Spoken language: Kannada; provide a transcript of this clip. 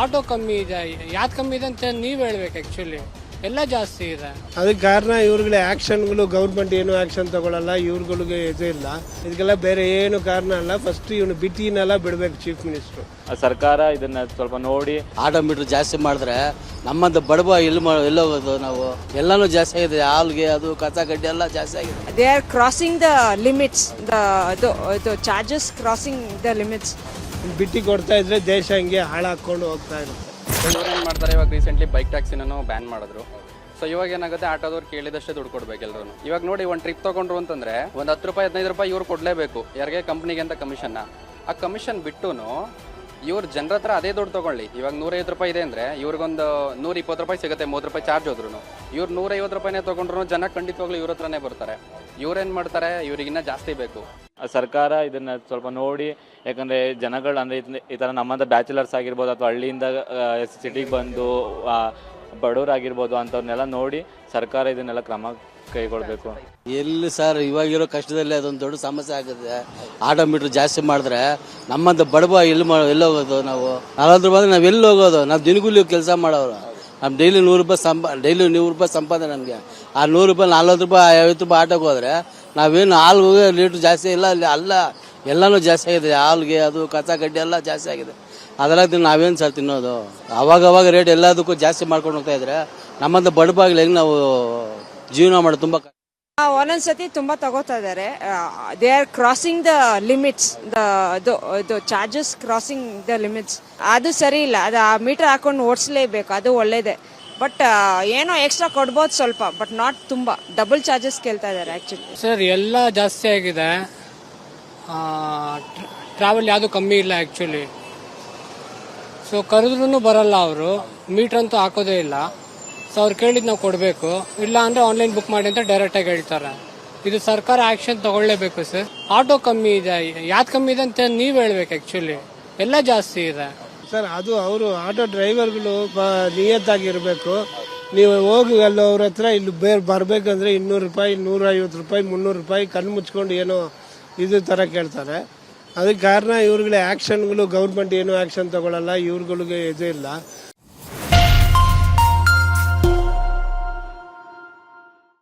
ಆಟೋ ಕಮ್ಮಿ ಇದೆ. ಯಾವ್ದು ಕಮ್ಮಿ ಇದೆ ಅಂತ ನೀವು ಹೇಳ್ಬೇಕು ಆ್ಯಕ್ಚುಲಿ ಎಲ್ಲ ಜಾಸ್ತಿ ಇದೆ. ಅದಕ್ಕೆ ಕಾರಣ ಇವ್ರುಗಳ ಆ್ಯಕ್ಷನ್ಗಳು ಗೌರ್ಮೆಂಟ್ ಏನು ಆ್ಯಕ್ಷನ್ ತಗೊಳ್ಳಲ್ಲ ಇವ್ರುಗಳಿಗೆ ಇದು ಇಲ್ಲ. ಇದಕ್ಕೆಲ್ಲ ಬೇರೆ ಏನು ಕಾರಣ ಅಲ್ಲ. ಫಸ್ಟ್ ಇವನು ಬಿಟ್ಟಿನೆಲ್ಲ ಬಿಡಬೇಕು ಚೀಫ್ ಮಿನಿಸ್ಟ್ರು ಆ ಸರ್ಕಾರ ಇದನ್ನ ಸ್ವಲ್ಪ ನೋಡಿ. ಆಟೋ ಮೀಟರ್ ಜಾಸ್ತಿ ಮಾಡಿದ್ರೆ ನಮ್ಮಂತ ಬಡವ ಎಲ್ಲಿ ಮಾ ಎಲ್ಲಿ ನಾವು? ಎಲ್ಲಾನು ಜಾಸ್ತಿ ಆಗಿದೆ. ಹಾಲ್ಗೆ ಅದು ಕಸ ಕಡ್ಡಿ ಎಲ್ಲ ಜಾಸ್ತಿ ಆಗಿದೆ. They are crossing the limits the charges crossing the limits ಬಿಟ್ಟಿ ಕೊಡ್ತಾ ಇದ್ರೆ ದೇಶ ಹಂಗೆ ಹಾಳಾಕೊಂಡು ಹೋಗ್ತಾ ಇರುತ್ತೆ. ಏನು ಮಾಡ್ತಾರೆ? ಇವಾಗ ರೀಸೆಂಟ್ಲಿ ಬೈಕ್ ಟ್ಯಾಕ್ಸಿನೂ ಬ್ಯಾನ್ ಮಾಡಿದ್ರು. ಸೊ ಇವಾಗ ಏನಾಗುತ್ತೆ? ಆಟೋದವ್ರು ಕೇಳಿದಷ್ಟೇ ದುಡ್ಡು ಕೊಡ್ಬೇಕು ಎಲ್ಲರೂ ಇವಾಗ ನೋಡಿ, ಒಂದು ಟ್ರಿಪ್ ತೊಗೊಂಡ್ರು ಅಂತಂದ್ರೆ ಒಂದು ಹತ್ತು ರೂಪಾಯಿ, ಹದಿನೈದು ರೂಪಾಯಿ ಇವ್ರು ಕೊಡಲೇಬೇಕು. ಯಾರಿಗೆ? ಕಂಪ್ನಿಗೆ ಅಂತ ಕಮಿಷನ್ನ ಆ ಕಮಿಷನ್ ಬಿಟ್ಟು ಇವ್ರು ಜನರ ಹತ್ರ ಅದೇ ದುಡ್ಡು ತೊಗೊಳ್ಳಿ. ಇವಾಗ ನೂರೈವತ್ತು ರೂಪಾಯಿ ಇದೆ ಅಂದರೆ ಇವ್ರಿಗೊಂದು ನೂರ ಇಪ್ಪತ್ತು ರೂಪಾಯಿ ಸಿಗುತ್ತೆ, ಮೂವತ್ತು ರೂಪಾಯಿ ಚಾರ್ಜ್ ಹೋದ್ರು ಇವ್ರು ನೂರೈವತ್ತು ರೂಪಾಯಿನೇ ತೊಗೊಂಡ್ರು ಜನ ಖಂಡಿತವಾಗ್ಲೂ ಇವ್ರ ಹತ್ರನೇ ಬರ್ತಾರೆ. ಇವ್ರೇನು ಮಾಡ್ತಾರೆ? ಇವ್ರಿಗಿನ್ನ ಜಾಸ್ತಿ ಬೇಕು. ಆ ಸರ್ಕಾರ ಇದನ್ನ ಸ್ವಲ್ಪ ನೋಡಿ ಯಾಕಂದ್ರೆ ಜನಗಳು ಅಂದ್ರೆ ಈ ತರ ನಮ್ಮಂತ ಬ್ಯಾಚುಲರ್ಸ್ ಆಗಿರ್ಬೋದು ಅಥವಾ ಹಳ್ಳಿಯಿಂದ ಸಿಟಿಗೆ ಬಂದು ಬಡವರಾಗಿರ್ಬೋದು ಅಂಥವ್ರನ್ನೆಲ್ಲ ನೋಡಿ ಸರ್ಕಾರ ಇದನ್ನೆಲ್ಲ ಕ್ರಮ ಕೈಗೊಳ್ಬೇಕು. ಎಲ್ಲಿ ಸರ್ ಇವಾಗಿರೋ ಕಷ್ಟದಲ್ಲಿ ಅದೊಂದು ದೊಡ್ಡ ಸಮಸ್ಯೆ ಆಗುತ್ತೆ. ಆಟೋ ಮೀಟರ್ ಜಾಸ್ತಿ ಮಾಡಿದ್ರೆ ನಮ್ಮಂತ ಬಡವ ಎಲ್ಲಿ ಮಾ ಎಲ್ಲಿ ಹೋಗೋದು ನಾವು? ನಲವತ್ತು ರೂಪಾಯಿ ನಾವು ಎಲ್ಲಿ ಹೋಗೋದು? ನಾವು ದಿನಗೂಲಿ ಕೆಲಸ ಮಾಡೋರು. ನಮ್ಮ ಡೈಲಿ ನೂರು ರೂಪಾಯಿ ಸಂಪ ಡೈಲಿ ನೂರು ರೂಪಾಯಿ ಸಂಪಾದನೆ ನಮಗೆ. ಆ ನೂರು ರೂಪಾಯಿ, ನಲ್ವತ್ತು ರೂಪಾಯಿ, ಐವತ್ತು ರೂಪಾಯಿ ಆಟೋಗೆ ಹೋದ್ರೆ ನಾವೇನು ಹಾಲು ಲೀಟ್ರ್ ಜಾಸ್ತಿ ಇಲ್ಲ, ಅಲ್ಲಿ ಅಲ್ಲ, ಎಲ್ಲನೂ ಜಾಸ್ತಿ ಆಗಿದೆ. ಹಾಲ್ಗೆ ಅದು, ಕಸ ಕಡ್ಡಿ ಎಲ್ಲ ಜಾಸ್ತಿ ಆಗಿದೆ. ಅದರಾಗ ನಾವೇನು ಸರ್ ತಿನ್ನೋದು? ಅವಾಗ ಅವಾಗ ರೇಟ್ ಎಲ್ಲದಕ್ಕೂ ಜಾಸ್ತಿ ಮಾಡ್ಕೊಂಡು ಹೋಗ್ತಾ ಇದ್ರೆ ನಮ್ಮಂತ ಬಡಪಾಗ್ಲಿ ನಾವು ಜೀವನ ಮಾಡೋದು ತುಂಬ ಒಂದೊಂದ್ಸತಿ ತುಂಬಾ ತಗೋತಾ ಇದ್ದಾರೆ they are crossing the limits the charges crossing the limits ಅದು ಸರಿ ಇಲ್ಲ. ಅದು ಆ ಮೀಟರ್ ಹಾಕೊಂಡು ಓಡಿಸ್ಲೇಬೇಕು. ಅದು ಒಳ್ಳೇದೇ. ಬಟ್ ಏನೋ ಎಕ್ಸ್ಟ್ರಾ ಕೊಡ್ಬೋದು ಸ್ವಲ್ಪ ಬಟ್ ನಾಟ್ ತುಂಬಾ. ಡಬಲ್ ಚಾರ್ಜಸ್ ಕೇಳ್ತಾ ಇದ್ದಾರೆ ಆಕ್ಚುಲಿ ಸರ್ ಎಲ್ಲ ಜಾಸ್ತಿ ಆಗಿದೆ. ಟ್ರಾವೆಲ್ ಯಾವುದು ಕಮ್ಮಿ ಇಲ್ಲ ಆ್ಯಕ್ಚುಲಿ ಸೊ ಕರೆದ್ರೂ ಬರಲ್ಲ ಅವರು. ಮೀಟ್ರ್ ಅಂತೂ ಹಾಕೋದೇ ಇಲ್ಲ. ಸೊ ಅವ್ರು ಕೇಳಿದ್ದು ನಾವು ಕೊಡಬೇಕು. ಇಲ್ಲ ಅಂದರೆ ಆನ್ಲೈನ್ ಬುಕ್ ಮಾಡಿ ಅಂತ ಡೈರೆಕ್ಟಾಗಿ ಹೇಳ್ತಾರೆ. ಇದು ಸರ್ಕಾರ ಆ್ಯಕ್ಷನ್ ತಗೊಳ್ಳೇಬೇಕು ಸರ್ ಆಟೋ ಕಮ್ಮಿ ಇದೆ. ಯಾವ್ದು ಕಮ್ಮಿ ಇದೆ ಅಂತ ನೀವು ಹೇಳ್ಬೇಕು ಆ್ಯಕ್ಚುಲಿ ಎಲ್ಲ ಜಾಸ್ತಿ ಇದೆ. ಸರ್, ಅದು ಅವರು ಆಟೋ ಡ್ರೈವರ್ಗಳು ನಿಯತ್ತಾಗಿರಬೇಕು. ನೀವು ಹೋಗಿ ಅವ್ರ ಹತ್ರ ಇಲ್ಲಿ ಬೇರೆ ಬರಬೇಕಂದ್ರೆ ಇನ್ನೂರು ರೂಪಾಯಿ ನೂರ ಐವತ್ತು ರೂಪಾಯಿ, ಮುನ್ನೂರು ರೂಪಾಯಿ ಕಣ್ಣು ಮುಚ್ಕೊಂಡು ಏನೋ ಇದು ಥರ ಕೇಳ್ತಾರೆ. ಅದಕ್ಕೆ ಕಾರಣ ಇವ್ರುಗಳ ಆ್ಯಕ್ಷನ್ಗಳು ಗೌರ್ಮೆಂಟ್ ಏನೂ ಆ್ಯಕ್ಷನ್ ತಗೊಳ್ಳಲ್ಲ ಇವ್ರುಗಳಿಗೆ ಇದು ಇಲ್ಲ.